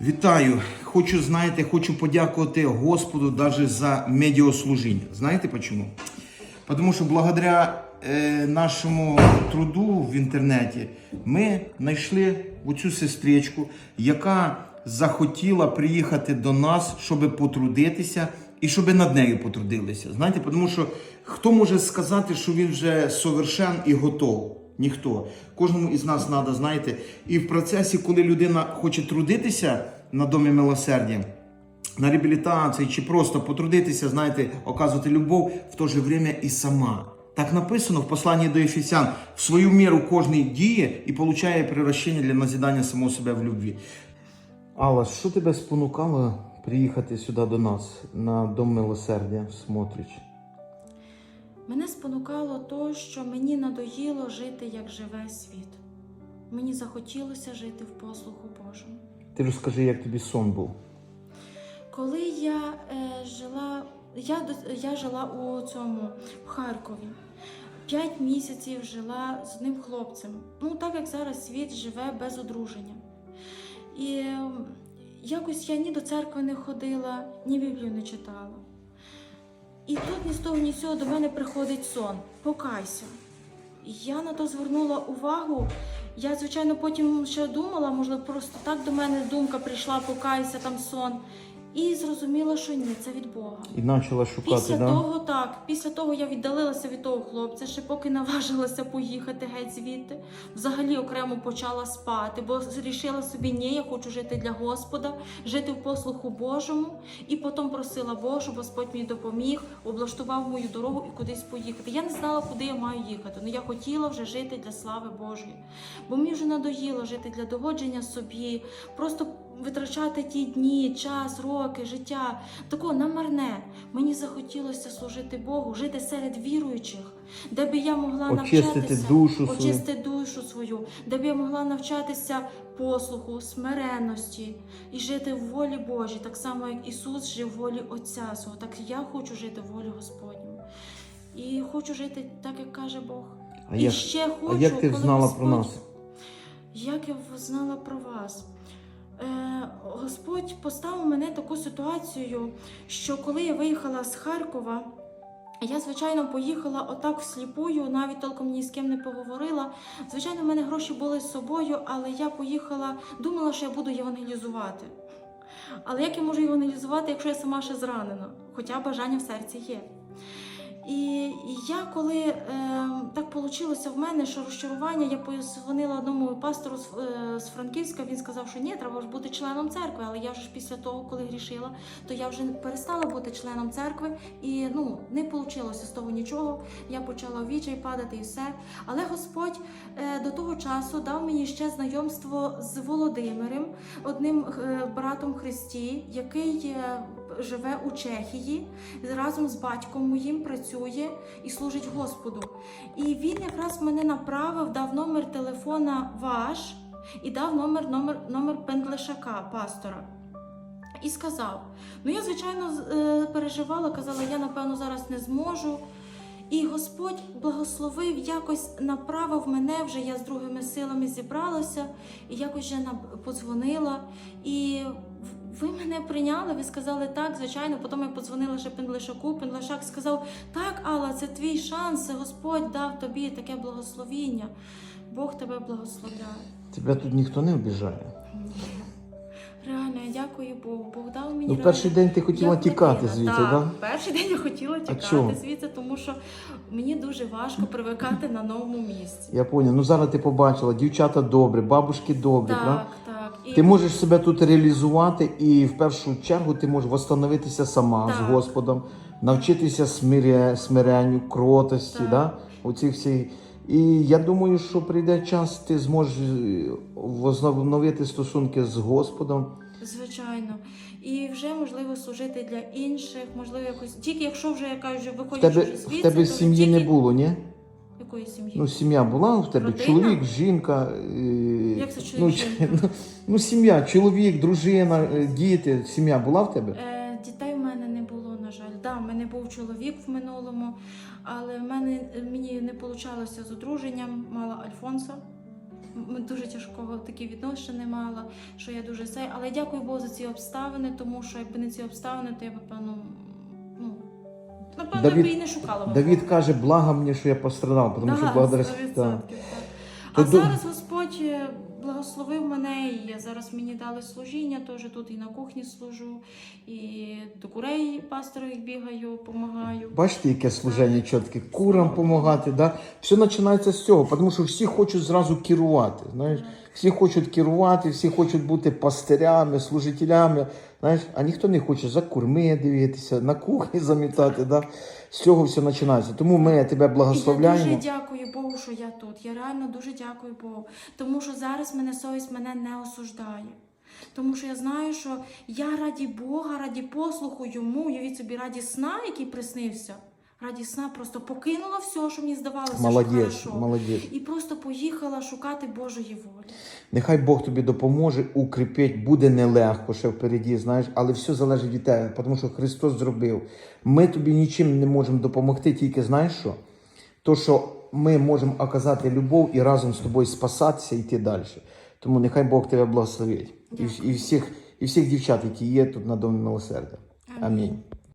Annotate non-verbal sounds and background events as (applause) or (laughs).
Вітаю! Хочу, знаєте, хочу подякувати Господу даже за медіаслужіння. Знаєте чому? Тому що благодаря е, нашому труду в інтернеті ми знайшли оцю сестричку, яка захотіла приїхати до нас, щоб потрудитися і щоб над нею потрудилися. Знаєте, тому що хто може сказати, що він вже совершен і готов? Ніхто. Кожному із нас треба, знаєте, і в процесі, коли людина хоче трудитися на домі милосердя, на реабілітації чи просто потрудитися, знаєте, оказувати любов в то же время і сама. Так написано в посланні до Ефесян, в свою міру кожний діє і получає прирощення для назідання самого себе в любві. Алла, що тебе спонукало приїхати сюди до нас на дом милосердя в Смотрич? Мене спонукало то, що мені надоїло жити, як живе світ. Мені захотілося жити в послуху Божому. Ти розкажи, як тобі сон був. Коли я е, жила, я, я жила у цьому в Харкові. П'ять місяців жила з одним хлопцем. Ну, так як зараз світ живе без одруження. І якось я ні до церкви не ходила, ні Біблію не читала. І тут ні з того, ні з цього до мене приходить сон. Покайся. Я на то звернула увагу. Я, звичайно, потім ще думала, можливо, просто так до мене думка прийшла, покайся там сон. І зрозуміла, що ні, це від Бога. І почала шукати, Після да? того так, після того я віддалилася від того хлопця, ще поки наважилася поїхати геть звідти. Взагалі окремо почала спати, бо рішила собі, ні, я хочу жити для Господа, жити в послуху Божому. І потім просила Бога, щоб Господь мені допоміг, облаштував мою дорогу і кудись поїхати. Я не знала, куди я маю їхати. але я хотіла вже жити для слави Божої. Бо мені вже надоїло жити для догодження собі, просто витрачати ті дні, час, роки, життя. Такого намарне. Мені захотілося служити Богу, жити серед віруючих, де би я могла Очистити навчатися, душу свою. очистити душу свою, де б я могла навчатися послуху, смиренності і жити в волі Божій, так само як Ісус жив в волі Отця свого. Так я хочу жити в волі Господню. І хочу жити так, як каже Бог. А і як, ще а хочу, як ти коли знала Господь... про нас? Як я знала про вас? Е, Господь поставив мене таку ситуацію, що коли я виїхала з Харкова, я, звичайно, поїхала отак всліпую, навіть толком ні з ким не поговорила. Звичайно, в мене гроші були з собою, але я поїхала, думала, що я буду євангелізувати. Але як я можу євангелізувати, якщо я сама ще зранена? Хоча бажання в серці є. І я коли е, так вийшло в мене, що розчарування, я позвонила одному пастору з, е, з Франківська. Він сказав, що ні, треба ж бути членом церкви. Але я ж після того, коли грішила, то я вже перестала бути членом церкви, і ну не вийшло з того нічого. Я почала в відчай падати і все. Але Господь е, до того часу дав мені ще знайомство з Володимиром, одним е, братом Христі, який е, живе у Чехії разом з батьком моїм працює і служить Господу. І він якраз мене направив, дав номер телефона ваш і дав номер номер, номер Пендлешака, пастора. І сказав: ну я, звичайно, е, переживала, казала, я напевно зараз не зможу. І Господь благословив, якось направив мене вже. Я з другими силами зібралася, і якось вже подзвонила. І ви мене прийняли, ви сказали так, звичайно. Потім я подзвонила ще Пендлишаку. Пендлишак сказав: Так, Алла, це твій шанс. це Господь дав тобі таке благословіння. Бог тебе благословляє. Тебе тут ніхто не обіжає. Ні. Реально, я дякую Богу. Бог дав мені Ну, перший день ти хотіла як тікати дитина. звідси, так? да? Перший день я хотіла тікати звідси, тому що мені дуже важко привикати на новому місці. Я поняв. Ну зараз ти побачила, дівчата добрі, бабушки добрі? Так, так. І Ти можеш себе тут реалізувати, і в першу чергу ти можеш восстановитися сама Так. з Господом, навчитися смиря, смиренню, кротості, Так. да? Оці всі. І я думаю, що прийде час, ти зможеш е, возобновити стосунки з Господом. звичайно. І вже можливо служити для інших, можливо, якось тільки якщо вже я кажу, В виходячи тебе, звідси, в тебе сім'ї не було, ні? Якої сім'ї? Ну, сім'я була у тебе, Родина? чоловік, жінка. е, Як це ну, чоловік, (laughs) жінка? ну, ну, сім'я, чоловік, дружина, е, діти, сім'я була в тебе? Е, дітей в мене не було, на жаль. Да, в мене був чоловік в минулому, але в мене мені не вийшло з одруженням, мала Альфонса. дуже тяжкого такі відношення мала, що я дуже цей. Але дякую Богу за ці обставини, тому що якби не ці обставини, то я б певно, напевно, Давід- я б і не шукала. б Давід каже, благо мені, що я пострадав, тому що Да, благодаря 100%, да. так. То А ду- зараз Господь е, благословив мене, і я зараз мені дали служіння, теж тут і на кухні служу, і до курей пасторових бігаю, допомагаю. Бачите, яке служення чітке, курам допомагати, да? все починається з цього, тому що всі хочуть зразу керувати. Знаєш? Всі хочуть керувати, всі хочуть бути пастирями, служителями, знаєш? а ніхто не хоче за курми дивитися, на кухні замітати. Да? З цього все починається. Тому ми тебе І я благословляємо. дуже дякую Богу, що я тут. Я реально дуже дякую Богу. Тому що зараз мене совість мене не осуждає. Тому що я знаю, що я раді Бога, раді послуху йому, уявіть собі, раді сна, який приснився. Раді сна просто покинула все, що мені здавалося, що Молодець, хорошо. молодець. І просто поїхала шукати Божої волі. Нехай Бог тобі допоможе, укріпить, буде нелегко ще впереді, знаєш, але все залежить від тебе, тому що Христос зробив. Ми тобі нічим не можемо допомогти, тільки знаєш що? То, що ми можемо оказати любов і разом з тобою спасатися і йти далі. Тому нехай Бог тебе благословить. І, і, всіх, і всіх дівчат, які є тут на домі милосердя. Амінь. Амінь.